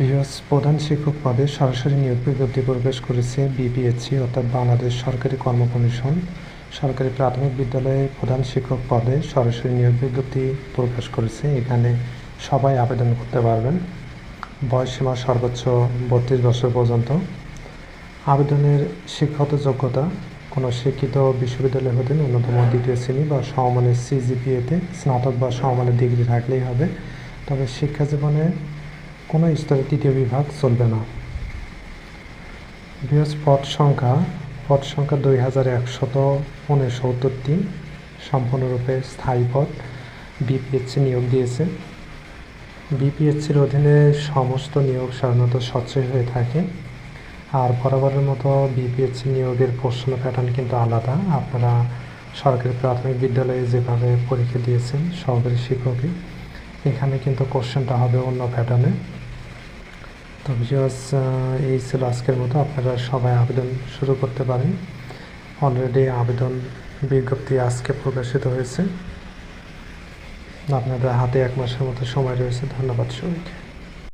BS প্রধান শিক্ষক পদে সরাসরি নিয়োগ বিজ্ঞপ্তি প্রকাশ করেছে বিপিএসসি, অর্থাৎ বাংলাদেশ সরকারি কর্ম কমিশন। সরকারি প্রাথমিক বিদ্যালয়ে প্রধান শিক্ষক পদে সরাসরি নিয়োগ বিজ্ঞপ্তি প্রকাশ করেছে। এখানে সবাই আবেদন করতে পারবেন। বয়সসীমা সর্বোচ্চ বত্রিশ বছর পর্যন্ত। আবেদনের শিক্ষাগত যোগ্যতা, কোনো শিক্ষিত বিশ্ববিদ্যালয় হতে ন্যূনতম দ্বিতীয় শ্রেণি বা সমমানের সিজিপিএতে স্নাতক বা সমমানের ডিগ্রি থাকলেই হবে। তবে শিক্ষা জীবনে কোনো স্তরে তৃতীয় বিভাগ চলবে না। বৃহৎ পদ সংখ্যা পদ সংখ্যা দুই হাজার একশত উনসত্তরটি সম্পূর্ণরূপে স্থায়ী পদ। বিপিএসসি নিয়োগ দিয়েছে। বিপিএসসির অধীনে সমস্ত নিয়োগ সাধারণত স্বচ্ছই হয়ে থাকে। আর বরাবরের মতো বিপিএসসি নিয়োগের প্রশ্ন প্যাটার্ন কিন্তু আলাদা। আপনারা সরকারি প্রাথমিক বিদ্যালয়ে যেভাবে পরীক্ষা দিয়েছেন, সহকারী শিক্ষকে এখানে কিন্তু কোশ্চেনটা হবে অন্য প্যাটার্নে তো ভিউয়ার্স এই ছিল আজকের মতো। আপনারা সবাই আবেদন শুরু করতে পারেন। অলরেডি আবেদন বিজ্ঞপ্তি আজকে প্রকাশিত হয়েছে। আপনাদের হাতে এক মাসের মতো সময় রয়েছে। ধন্যবাদ সবাইকে।